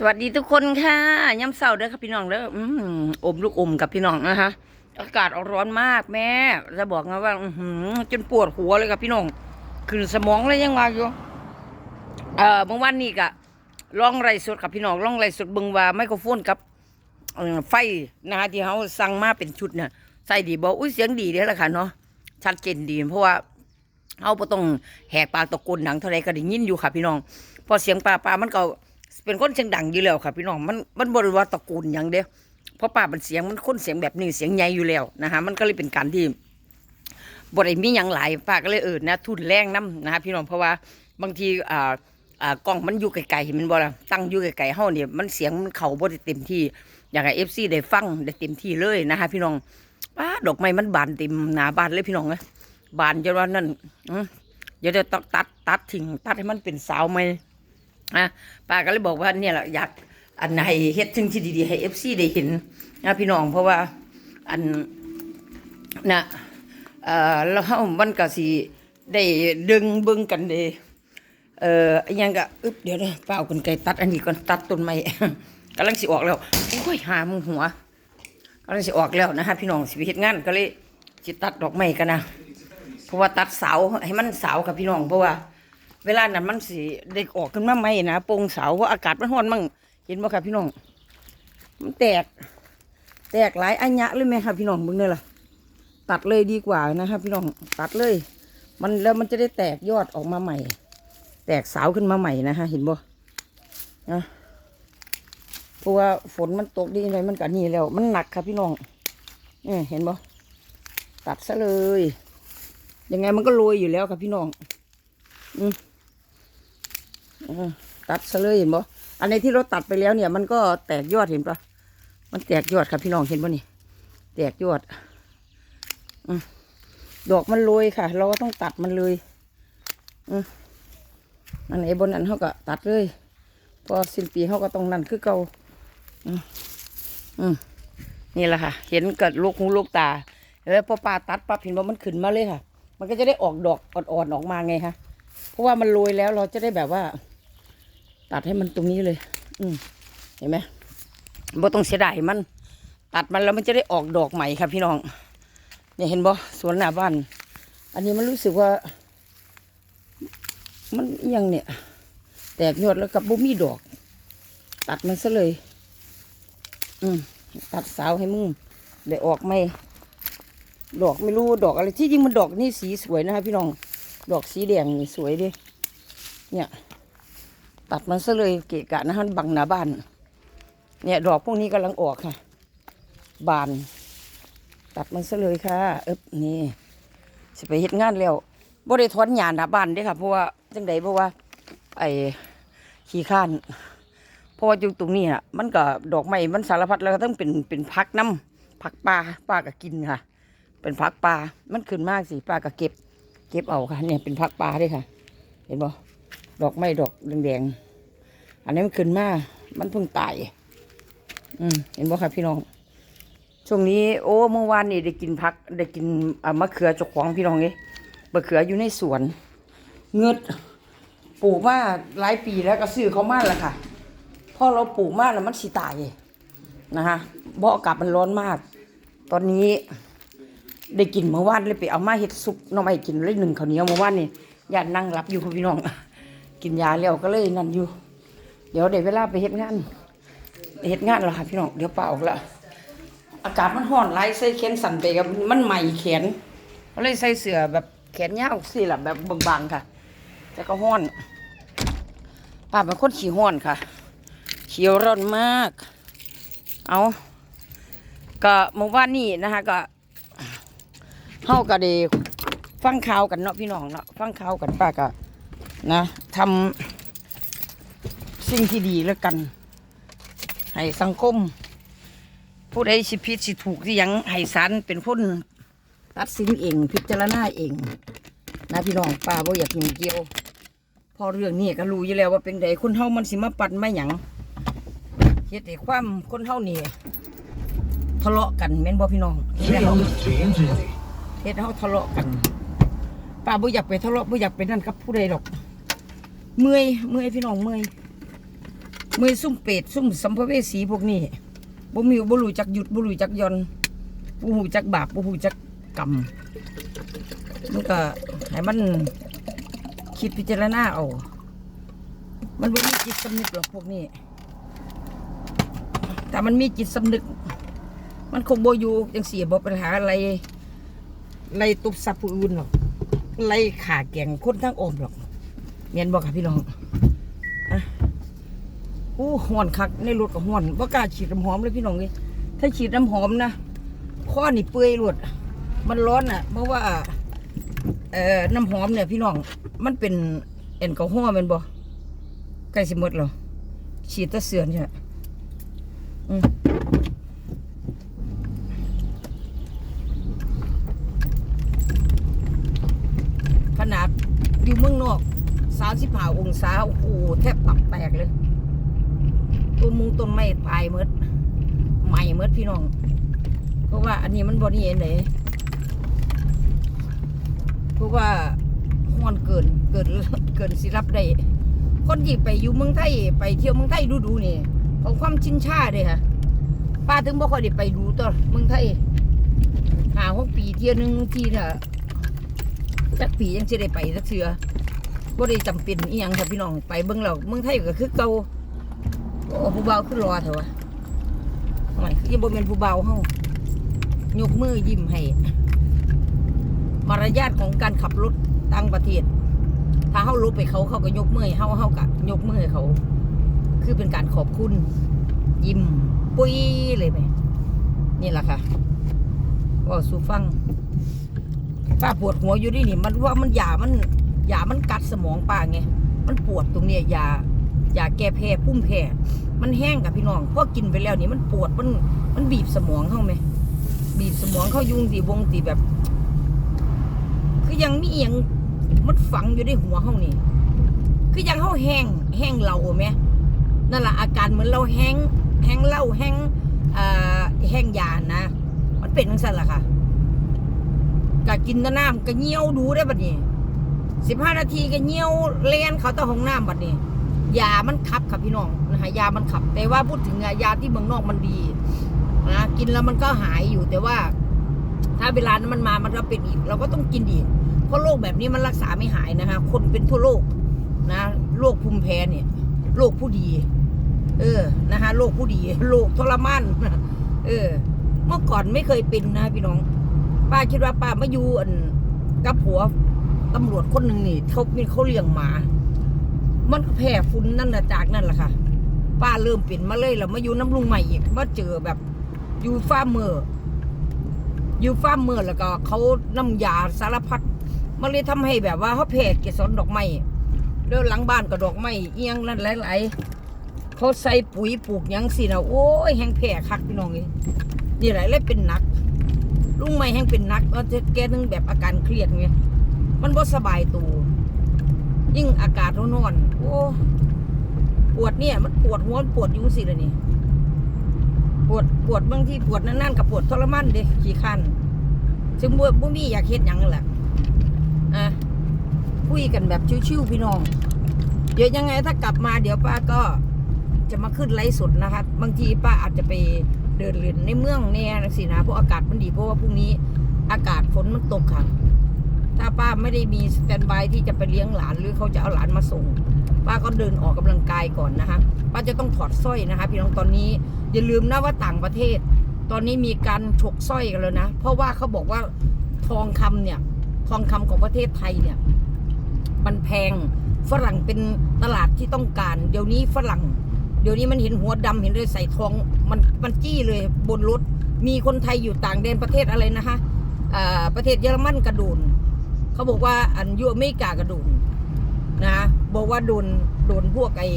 สวัสดีทุกคนค่ะย้ำเสาร์เด้อครับพี่น้องเด้ออืมอมลูกอมกับพี่น้องนะคะอากาศร้อนมากแม่จะบอกนะว่าอืจนปวดหัวเลยครับพี่น้องขึ้นสมองเลยยังว่าอยู่เอ่อเมื่อวานนี้กะล่องไรสดกับพี่น้องล่องไรสดเบึงว่าไมโครโฟนกับไฟนะคะที่เขาสั่งมาเป็นชุดเนี่ยใส่ดีบอกอุ้ยเสียงดีเด้อละค่ะเนาะชัดเจนดีเพราะว่าเอาบ่ต้องแหกปากตะโกนดังเท่าไรก็ได้ยินอยู่ค่ะพี่น้อง พอเสียงปลาปลามันก็ เป็นคนเสียงดังอยู่แล้วค่ะพี่น้องมันมันบริวารตระโกนอย่างเดียวเพราะปลาเป็นเสียงมันคนเสียงแบบนี้เสียงใหญ่อยู่แล้วนะคะมันก็เลยเป็นการที่บริมีอย่างหลายป้าก็เลยเออนะทุนแรงน้ำนะคะพี่น้องเพราะว่าบางทีอ่าอ่ากล้องมันอยู่ไกลๆมันบ่ละตั้งอยู่ไกลๆเฮาเนี่ยมันเสียงมันเข้าบ่ได้เต็มที่อยากให้ FC ได้ฟังได้เต็มที่เลยนะคะพี่น้องป้าดอกไม้มันบานเต็มหน้าบ้านเลยพี่น้องเอ้ยบานจนว่านั่นอื้อเดี๋ยวจะต้องตัดตัดทิ้งตัดให้มันเป็นสาวไหม อะป้าก็เลยบอกว่าเนี่ยแหละอยากอันไหนเฮ็ดสิ่งที่ดีๆให้เอฟซีได้เห็นนะพี่น้องเพราะว่าอันนะเอ่อแล้วเฮามันก็สิได้ดึงเบิ่งกันเด้เอ่อยังก็อึบเดี๋ยวเด้ป้าเอากรรไกตัดอันนี้ก่อนตัดต้นไม้กำลังสิออกแล้วโอ้ยหามึงหัวกำลังสิออกแล้วนะฮะพี่น้องสิไปเฮ็ดงานก็เลยสิตัดดอกไม้กันนะเพราะว่าตัดเสาให้มันเสากับพี่น้องเพราะว่า เวลานั้นมันสิได้ออกขึ้นมาไหมนะโปร่งเสาเพราะอากาศมันร้อนมั่งเห็นบ่ครับพี่น้อง มันแตก แตกหลายอันยะเลยไหมครับพี่น้องเบิ่งเด้อล่ะ ตัดเลยดีกว่านะครับพี่น้องตัดเลย มันแล้วมันจะได้แตกยอดออกมาใหม่ แตกเสาขึ้นมาใหม่นะฮะเห็นบ่นะเพราะว่าฝนมันตกดีเลยมันก็นี่แล้ว มันหนักครับพี่น้องเนี่ยเห็นบ่ตัดซะเลยยังไงมันก็โรยอยู่แล้วครับพี่น้อง อืม ตัดซะเลยเห็นบ่อันในที่เราตัดไปแล้วเนี่ย มันก็แตกยอดเห็นปะมันแตกยอดครับพี่น้องเห็นปะนี่ แตกยอดอดอกมันโรยค่ะ เราก็ต้องตัดมันเลยอันไหนบนนั้นเขาก็ตัดเลยพอสิ้นปีเขาก็ต้องนั่นคือเก่าอือืมนี่แหละค่ะ เห็นเกิดลูกหูลูกตาแล้วพอปลาตัดปั๊บเห็นว่ามันขึ้นมาเลยค่ะ มันก็จะได้ออกดอกอ่อนๆออกมาไงคะเพราะว่ามันโรยแล้วเราจะได้แบบว่า ตัดให้มันตรงนี้เลย อืมเห็นไหมบ่ต้องเสียดายมัน ตัดมันแล้วมันจะได้ออกดอกใหม่ครับพี่น้อง เนี่ยเห็นบ่สวนหน้าบ้าน อันนี้มันรู้สึกว่า มันยังเนี่ย แตกยอดแล้วกับบุมีดอก ตัดมันซะเลย อืมตัดสาวให้มึงได้ออกไหมดอกไม่รู้ดอกอะไรที่จริงมันดอกนี่สีสวยนะคะพี่น้อง ดอกสีแดงนี่สวยดิเนี่ย ตัดมันซะเลยเกะกะนะฮะบังหน้าบ้าน เนี่ยดอกพวกนี้กำลังออกค่ะ บาน ตัดมันซะเลยค่ะ เอ๊บนี่สิไปเฮ็ดงานแล้วบ่ได้ถอนหญ้าหน้าบ้านเด้ค่ะเพราะว่าจังใดเพราะว่า ไอ้ขี้ข้านเพราะว่าอยู่ตรงนี้อะ มันก็ดอกไม้มันสารพัดแล้วก็ต้องเป็นเป็นพักน้ำผักปลาป้าก็กินค่ะ เป็นพักปลามันขึ้นมากสิป้าก็เก็บ เก็บเอาค่ะ เนี่ยเป็นพักปลาด้วยค่ะ เห็นบ่ ดอกไม้ดอกแดงๆ อันนี้มันขึ้นมา มันเพิ่งตาย อืมเห็นบ่ค่ะพี่น้อง ช่วงนี้ โอ้ เมื่อวานนี่ได้กินพัก ได้กินอ่ามะเขือจกของพี่น้องเอ้ยมะเขืออยู่ในสวน เงืดปลูกมาหลายปีแล้วก็ซื้อเขามาแล้วค่ะ พอเราปลูกมาแล้วมันสิตายนะคะเพราะอากาศมันร้อนมาก ตอนนี้ได้กินเมื่อวานเลยไปเอามาเฮ็ดซุปน้องไม้กินเลยหนึ่งข้าวเหนียวเมื่อวานนี่ญาตินั่งรับอยู่ค่ะพี่น้อง กินยาแล้วก็เลยนั่นอยู่ เดี๋ยวได้เวลาไปเฮ็ดงานเฮ็ดงานแล้วค่ะพี่น้องเดี๋ยวเปล่าออกละอากาศมันร้อนหลายใส่แขนสั่นไปกับมันใหม่แขนก็เลยใส่เสื้อแบบแขนยาวสิล่ะแบบบางๆค่ะ แต่ก็ร้อนป้าเป็นคนขี้ร้อนค่ะขี้ร้อนมาก เอาก็เมื่อวานนี้นะคะก็เฮาก็ได้ฟังข่าวกันเนาะพี่น้องเนาะฟังข่าวกันป้าก็ นะทำสิ่งที่ดีแล้วกัน ให้สังคม ผู้ใดสิผิดสิถูกที่ยังให้ศาลเป็นคนตัดสินเอง พิจารณาเอง นะพี่น้องป้าบ่อยากยุ่งเกี่ยว พอเรื่องนี้ก็รู้อยู่แล้วว่าเป็นไดคนเฮามันสิมาปั่นมาหยังเฮ็ดให้ความคนเฮานี่ทะเลาะกันแม่นบ่พี่น้องเฮ็ดให้เฮาเฮ็ดเฮาทะเลาะกันป้าบ่อยากไปทะเลาะบ่อยากไปนั่นกับผู้ใดดอก เมื่อยเมื่อยพี่น้องเมื่อยเมื่อยซุ่มเป็ดซุ่มสัมภเวสีพวกนี้บ่มีบ่รู้จักหยุดบ่รู้จักย่อนบ่รู้จักบาปบ่รู้จักกรรมมันก็ให้มันคิดพิจารณาเอา มันบ่มีจิตสำนึกหรอกพวกนี้ แต่มันมีจิตสำนึก มันคงโบอยู่จังซี่บ่ปัญหาอะไรไล่ตุบซับผู้อื่นหรอกไล่ขาแก่งคนทั้งอมหรอก เมียนบอกค่ะพี่น้องอะอู้ห้อนคักในรถก็ห้อนบ่กล้าฉีดน้ำหอมเลยพี่น้องเลยถ้าฉีดน้ำหอมนะข้อนี่เปื่อยรวดมันร้อนอะ เพราะว่า เอ่อน้ำหอมเนี่ยพี่น้อง มันเป็นแอลกอฮอล์แมันบ่ใกล้สิหมดแล้วฉีดตะเสือนใช่ไหมอืมขนาดอยู่เมืองนอก สิบห้าองศาโอ้โหแทบตับแตกเลยตัวมุงต้นไม้ตายหมดใหม่หมดพี่น้อง เพราะว่าอันนี้มันบอนี่เองเลยเพราะว่าห้อนเกินเกินเกินสิรับได้คนที่ไปอยู่เมืองไทยไปเที่ยวเมืองไทยดูดูนี่ของความชินชาเลยค่ะป้าถึงบ่ค่อยได้ไปดูตัวเมืองไทยหาหกปีเที่ยวหนึงทีน่ะจักปียังจะได้ไปสักเทือ บ่ได้จำเป็นอีหยังค่ะพี่น้องไปเบิ่งแล้วเมืองไทยก็คือเก่าโอ้ผู้เบาขึ้นรอเถอะวะทำไมคือยังบ่เป็นผู้เบาเฮายกมือยิ้มให้มารยาทของการขับรถต่างประเทศ ถ้าเฮาลบไปเขาเขาก็ยกมือให้เฮาเฮก็ยกมือให้เขา คือเป็นการขอบคุณ ยิ้มปุ้ยเลยไหมนี่แหละค่ะว่าสูฟังป้าปวดหัวอยู่นี่นี่มันว่ามันหยามัน ยามันกัดสมองป้าไง มันปวดตรงเนี้ยยายาแก้แพ้พุ่มแพ้มันแห้งกับพี่น้องพอกินไปแล้วนี่มันปวดมันมันบีบสมองเข้าไหมบีบสมองเข้ายุงตีวงตีแบบ คือยังมีเอหยังมันฝังอยู่ในหัวเขานี่ คือยังเขาแห้งแห้งเราไหมนั่นแหละอาการเหมือนเราแห้งแห้งเล้าแห้งอ่าแห้งยานะ มันเป็นทั้งสั้นล่ะค่ะกะกินน้ำกะเงี้ยวดูได้บัดนี้ สิบห้านาทีกะเงี้ยวเลียนเขาต่อห้องน้ำบัดนี้ยามันขับค่ะพี่น้องนะคะยามันขับ แต่ว่าพูดถึงยาที่เมืองนอกมันดีนะกินแล้วมันก็หายอยู่แต่ว่า ถ้าเวลานั้นมันมามันก็เป็นอีก เราก็ต้องกินอีกเพราะโรคแบบนี้มันรักษาไม่หายนะคะคนเป็นทั่วโลกนะโรคภูมิแพ้เนี่ยโรคผู้ดี เออนะคะโรคผู้ดีโรคทรมานเออ เมื่อก่อนไม่เคยเป็นนะพี่น้อง ป้าคิดว่าป้ามาอยู่กับผัว ตำรวจคนหนึ่งนี่เขามีเขาเลี้ยงหมา มันก็แผ่ฝุ่นนั่นนะจากนั่นแหละค่ะ ป้าเริ่มเปลี่ยนมาเลยแล้วมาอยู่น้ำลุงใหม่อีกมาเจอแบบอยู่ฟามเมออยู่ฟามเมอแล้วก็เขาน้ำยาสารพัดมันเลยทำให้แบบว่าเขาแผ่เกสรดอกไม้เดินหลังบ้านก็ดอกไม้เอียงนั่นหลายๆเขาใส่ปุ๋ยปลูกยังสินะโอ้ยแห้งแผ่คักพี่น้องเลยนี่หละเลยเป็นนักลุงใหม่แห้งเป็นนักก็จะแกนึงแบบอาการเครียดไง มันบ่สบายตัวยิ่งอากาศร้อนๆโอ้ปวดเนี่ย มันปวดหัวมันปวดยุ่งสิเลยนี่ปวดปวดบางที่ปวดนั่นๆกับปวดทรมานเด้ขี้คันซึ่งบ่บ่มีอยากเฮ็ดหยังนั่นแหละอะคุยกันแบบชิวๆพี่น้อง เดี๋ยวยังไงถ้ากลับมาเดี๋ยวป้าก็จะมาขึ้นไลฟ์สดนะคะ บางทีป้าอาจจะไปเดินเล่นในเมืองแน่สินะเพราะอากาศมันดีเพราะว่าพรุ่งนี้อากาศฝนมันตกค่ะ ถ้าป้าไม่ได้มีสแตนบายที่จะไปเลี้ยงหลานหรือเขาจะเอาหลานมาส่ง ป้าก็เดินออกกำลังกายก่อนนะคะป้าจะต้องถอดสร้อยนะคะ พี่น้องตอนนี้อย่าลืมนะว่าต่างประเทศ ตอนนี้มีการฉกสร้อยกันแล้วนะ เพราะว่าเขาบอกว่าทองคำเนี่ยทองคำของประเทศไทยเนี่ยมันแพงฝรั่งเป็นตลาดที่ต้องการ เดี๋ยวนี้ฝรั่ง เดี๋ยวนี้มันเห็นหัวดำเห็นเลยใส่ทองมันมันจี้เลยบนรถมีคนไทยอยู่ต่างแดนประเทศอะไรนะคะประเทศเยอรมันกระโดน เขาบอกว่าอันยุอเมริกากระโดนนะบอกว่าโดนโดนพวกไอ้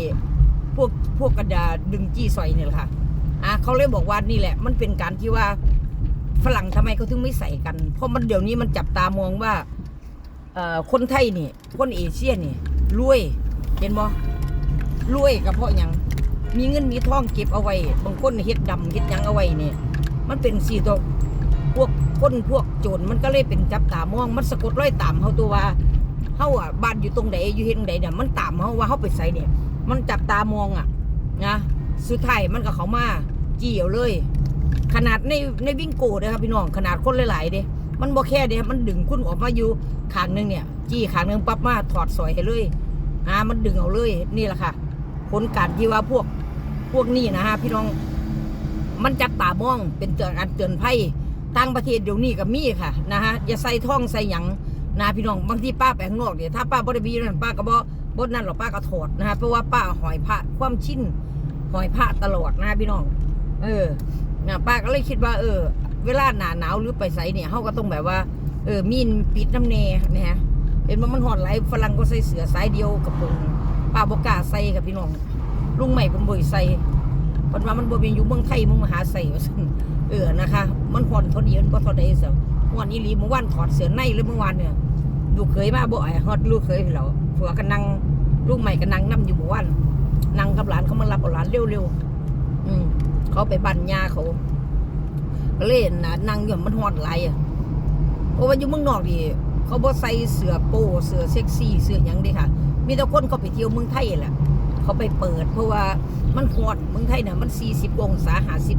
พวกพวกกระดาดึงจี้ซอยเนี่ยแหละค่ะอะเขาเลยบอกว่านี่แหละ มันเป็นการที่ว่าฝรั่งทำไมเขาถึงไม่ใส่กัน เพราะมันเดี๋ยวนี้มันจับตามองว่าเออคนไทยนี่ คนเอเชียนี่รวยเห็นบ่รวยกับเพราะยังมีเงินมีทองเก็บเอาไว้ บางคนเฮ็ดดำเฮ็ดยังเอาไว้เนี่ยมันเป็นสี่ตัวพวก คนพวกโจรมันก็เลยเป็นจับตามอง มันสะกดรอยตามเขาตัวว่าเฮาอะบ้านอยู่ตรงไหนอยู่เฮ็ดตรงไหนเนี่ยมันตามเฮาว่าเฮาไปไสเนี่ย มันจับตามองอะนะสุดท้ายมันก็เขามาจี้เอาเลย ขนาดในในวิ่งโกเด้อครับพี่น้องขนาดคนหลายๆเด้มันบ่แค่เด้มันดึงคุณออกมาอยู่ขางหนึงเนี่ยจี้ขางหนึงปั๊บมาถอดสอยให้เลยอ่ามันดึงเอาเลยนี่แหละค่ะผลการที่ว่าพวกพวกนี้นะฮะพี่น้องมันจับตามองเป็นเตือนอันเตือนภัย ต่างประเทศเดี๋ยวนี้ก็มีค่ะนะฮะอย่าใส่ท่องใส่หยังนะพี่น้องบางทีป้าไปข้างนอกเนี่ยถ้าป้าบ่ได้มีนั่นป้าก็บ่บ่นั่นหรอกป้าก็ถอดนะฮะเพราะว่าป้าหอยพระความชินหอยพระตลอดนะพี่น้อง เออนะป้าก็เลยคิดว่า เออ เวลาหนาหนาวหรือไปไสเนี่ยเขาก็ต้องแบบว่าเออมีนปิดน้ำเนนะฮะเป็นว่ามันหอดไหลายฝรั่งก็ใส่เสือสายเดียวกับปุงป้าบอกาใส่กับพี่น้องลุงใหม่เป็นบ่อยใส่ เพิ่นว่ามันบ่เป็นอยู่เมืองไทยมึงมาหาใส่ว่าซั่นเออนะคะ มันห่อนเท่านี้มันบ่เท่าใดซะห่อนอีหลีเมื่อวานถอดเสื้อในเลยเมื่อวานเนี่ยลูกเคยมาบ่ไอ้ฮอดลูกเคยแล้วผัวก็นั่งลุงใหม่ก็นั่งนํอยู่เมื่อวานนั่งกับหลานเขามารับเอาหลานเร็วๆอืมเขาไปบ้านยาเขาก็เล่นนะนั่งอยู่มันฮอดหลอะเพราะว่าอยู่เมืองนอกนี่เขาบ่ใส่เสื้อโป้เสื้อเซ็กซี่เสื้อหยังเด้ค่ะ มีแต่คนเขาไปเที่ยวเมืองไทยแหละ เขาไปเปิด เพราะว่ามันฮอดเมืองไทยเนี่ยมัน 40 องศา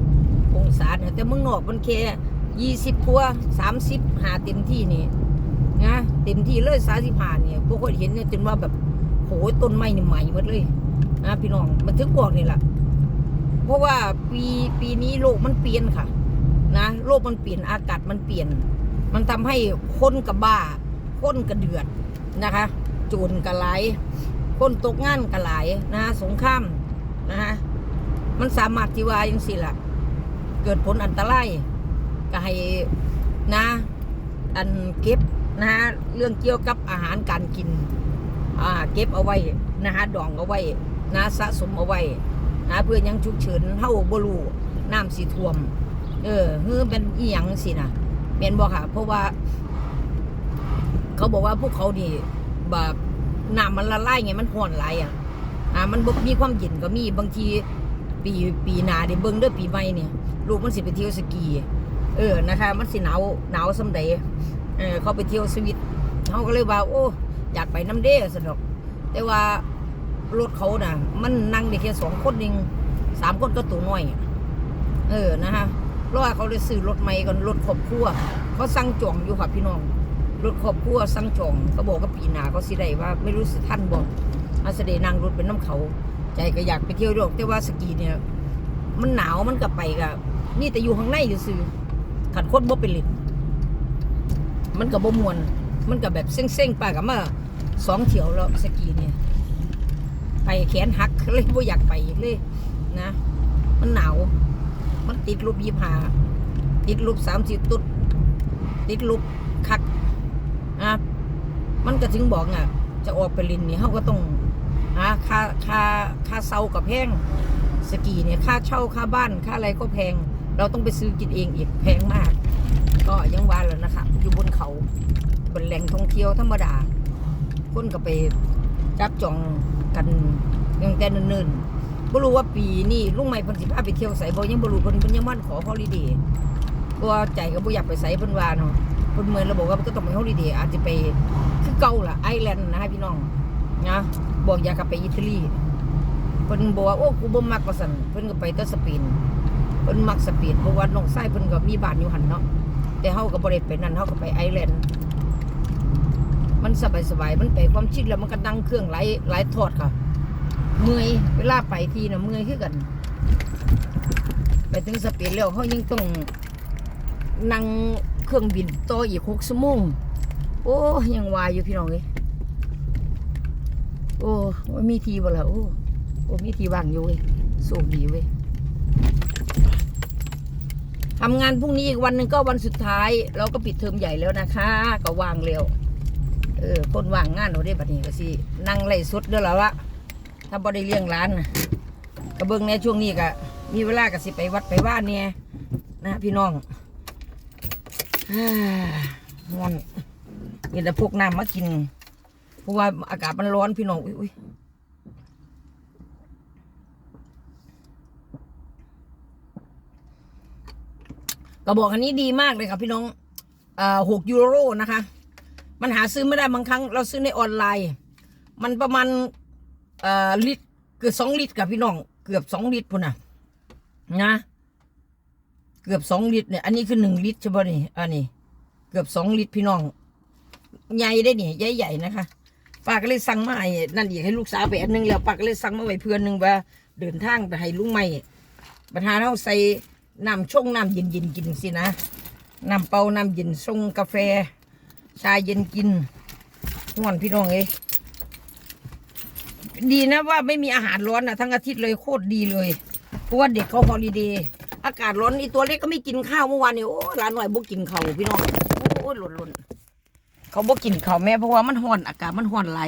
50องศาเนี่ยแต่เมืองนอกมันแค่20กว่า30หาเต็มที่นี่นะเต็มที่เลย35เนี่ยพวกคนเห็นเนี่ยจนว่าแบบโหต้นไม้นี่ใหม่หมดเลยนะพี่น้องมันถึงบอกนี่แหละเพราะว่าปีปีนี้โลกมันเปลี่ยนค่ะ นะโลกมันเปลี่ยนอากาศมันเปลี่ยน มันทำให้คนกับบ้าคนกับเดือดนะคะ โจรกับไล คนตกงานกันหลายนะฮะสงครามนะฮะมันสามารถที่ว่าย่างสิล่ะ เกิดผลอันตรายก็ให้นะ อันเก็บนะฮะเรื่องเกี่ยวกับอาหารการกินอ่าเก็บเอาไว้นะฮะดองเอาไว้นะสะสมเอาไว้นะเพื่อยังฉุกเฉินเฮาบ่รู้น้ำสีท่วม เออเฮือเป็นอีหยังสินะเมนบอกค่ะ เพราะว่า เขาบอกว่าพวกเขานี่แบบ น้ำมันละลายไงมันห่อนไหลอะอ่ามันบมีความเย็นก็มีบางทีปีปีหนาเดี๋ยวเบิ่งเด้อปีใหม่เนี่ยลูกมันสิไปเที่ยวสกีเออนะคะ มันสิหนาวหนาวสำใดเออเขาไปเที่ยวสวิตเขาก็เลยว่า โอ้อยากไปน้ำเด้สนุกแต่ว่ารถเขาน่ะ มันนั่งได้แค่สองคนเองสามคนก็ตัวน้อยเออนะคะเพราะว่าเขาเลยซื้อรถใหม่กันรถครอบครัวเขาสั่งจองอยู่ค่ะพี่น้อง รถครอบครัวสั่งจองเขาบอกว่าปีหนาเขาสิได้ว่า ไม่รู้สิท่านบอกอาเสด็นั่งรถเป็นน้ำเขา ใจก็อยากไปเที่ยวดอกแต่ว่าสกีเนี่ย มันหนาวมันก็ไปกับนี่แต่อยู่ข้างในอยู่ซื่อขัดโคนบ่เป็นลินมันก็บ่มวน มันก็แบบเส้งๆไปกับมาสองเที่ยวแล้วสกีเนี่ย ไปแขนหักเลยบ่อยากไปอีกเลยนะ มันหนาว มันติดลบยี่หาติดลบสามสิบตุดติดลบคัก อะมันก็ถึงบอกอะ จะออกไปลินนี่เขาก็ต้องหาค่าค่าค่าเซากับแพงสกีเนี่ยค่าเช่าค่าบ้านค่าอะไรก็แพง เราต้องไปซื้อกินเองอีกแพงมาก ก็ยังว่าแล้วนะคะอยู่บนเขาบนแหล่งท่องเที่ยวธรรมดา คนก็ไปจับจองกันยังแต่เนิ่นๆบ่รู้ว่าปีนี้ลุงใหม่พิ่นสิพาไปเที่ยวไสบ่ยังบ่รู้เพิ่นเพิ่นยังมันขอฮอลิเดย์เพราะว่าใจก็บ่อยากไปไสเพิ่นว่าเนาะ เพิ่นเมือนเราบอกว่ามันก็ต้องไปฮอลิเดย์อาจจะไปคือเก่าล่ะไอร์แลนด์นะฮะพี่น้องนะบอกอยากกลับไปอิตาลีเพิ่นบอกว่าโอ้กูบ่มักว่าซั่นเพิ่นก็ไปแต่สเปนเพิ่นมักสเปนเพราะว่าน้องชายเพิ่นก็มีบ้านอยู่หั่นเนาะแต่เฮาก็บ่ได้ไปนั่นเฮาก็ไปไอร์แลนด์มันสบายสบายๆมันไปความชิดแล้วมันก็นั่งเครื่องไหลไหลทอดค่ะ เมื่อยเวลาไปทีนะเมื่อยขึ้นกัน ไปถึงสเปนแล้วเขายังต้องนั่ง เครื่องบินต่ออีกหกชั่วโมงโอ้ยังวายอยู่พี่น้องเลยโอ้ว่ามีทีบ่ละโอ้โอ้มีทีว่างอยู่เว้ยสูงดีเว้ยทำงานพรุ่งนี้อีกวันหนึ่งก็วันสุดท้าย เราก็ปิดเทอมใหญ่แล้วนะคะ ก็วางเร็วเออคนว่างงานเราได้บัดนี้ก็สินั่งไล่สุดเด้อแล้วละถ้าบ่ได้เลี้ยงร้านนะเบิ่งในช่วงนี้ก็มีเวลาก็สิไปวัดไปว่านเนี่ยนะพี่น้อง ฮ่างอนมีแต่พวกน้ำมากิน เพราะว่าอากาศมันร้อนพี่น้อง อุ้ยกระบอกอันนี้ดีมากเลยครับพี่น้องหกยูโรนะคะ มันหาซื้อไม่ได้บางครั้ง เราซื้อในออนไลน์ มันประมาณลิตรเกือบสองลิตรกับพี่น้อง เกือบสองลิตรพุ่นน่ะนะ เกือบสองลิตรเนี่ย อันนี้คือหนึ่งลิตรใช่ป่ะนี่ อันนี้ เกือบสองลิตรพี่น้อง ใหญ่ได้เนี่ยใหญ่ๆนะคะป้าก็เลยสั่งมาให้นั่นอีกให้ลูกสาวไปอันหนึงแล้วป้าก็เลยสั่งมาไว้เพื่อนหนึงว่าเดินทางไปให้ลุงใหม่ปัญหาเราใส่น้ำชงน้ำเย็นๆกินสินะน้ำเปล่าน้ำเย็นชงกาแฟ ชาเย็นกินห่วนพี่น้องเอ้ดีนะว่าไม่มีอาหารร้อนนะทั้งอาทิตย์เลยโคตรดีเลย เพราะว่าเด็กเขาฮอลิเดย์ อากาศร้อนอีตัวเล็กก็ไม่กินข้าวเมื่อวานนี่โอ้ร้านหน่อยบุกกินเขาพี่น้องโอ้ยหล่นหล่นเขาบุกกินเขาแม่เพราะว่ามันห้อนอากาศมันห้อนไหล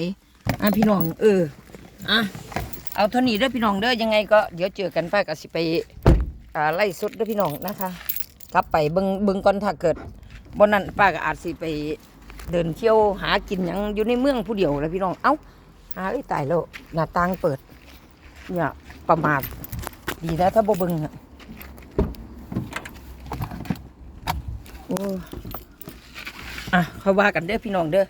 อะพี่น้อง เอออะเอาเท่านี้เด้อพี่น้องเด้อยังไงก็เดี๋ยวเจอกันป้าก็สิไปอ่าไล่สุดเด้อพี่น้องนะคะกลับไปเบิงเบิงก่อนถ้าเกิดบนนั้นป้าก็อาจสิไปเดินเที่ยวหากินยังอยู่ในเมืองผู้เดียวแล้วพี่น้องเอ้าหาไอ้ตายแล้วหน้าต่างเปิดเนี่ยประมาทดีนะถ้าบ่เบิงอะ อ้อะค่อยว่ากันเด้อพี่น้องเด้อ